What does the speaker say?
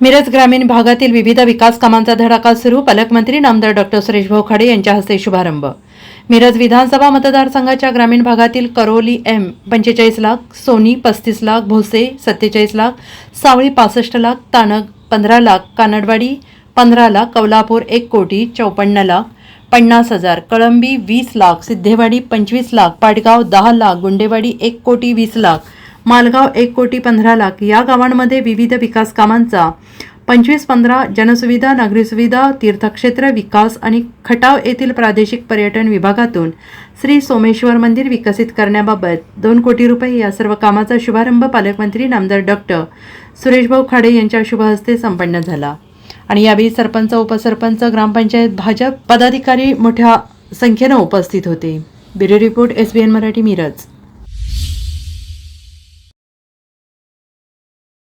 मिरज ग्रामीण भागातील विविध विकास कामांचा धडाका सुरू. पालकमंत्री नामदार डॉक्टर सुरेश भाऊ खाडे यांच्या हस्ते शुभारंभ. मिरज विधानसभा मतदारसंघाच्या ग्रामीण भागातील करोली एम पंचेचाळीस लाख सोनी पस्तीस लाख भोसे सत्तेचाळीस लाख सावळी पासष्ट लाख तानक पंधरा लाख कानडवाडी पंधरा लाख कौलापूर एक कोटी चौपन्न लाख पन्नास हजार कळंबी वीस लाख सिद्धेवाडी पंचवीस लाख पाटगाव दहा लाख गुंडेवाडी एक कोटी वीस लाख मालगाव एक कोटी पंधरा लाख या गावांमध्ये विविध विकास कामांचा पंचवीस पंधरा जनसुविधा नागरी सुविधा तीर्थक्षेत्र विकास आणि खटाव येथील प्रादेशिक पर्यटन विभागातून श्री सोमेश्वर मंदिर विकसित करण्याबाबत दोन कोटी रुपये या सर्व कामाचा शुभारंभ पालकमंत्री नामदार डॉक्टर सुरेशभाऊ खाडे यांच्या शुभहस्ते संपन्न झाला. आणि यावेळी सरपंच उपसरपंच ग्रामपंचायत भाजप पदाधिकारी मोठ्या संख्येनं उपस्थित होते. Bureau report S B N Marathi Miraj.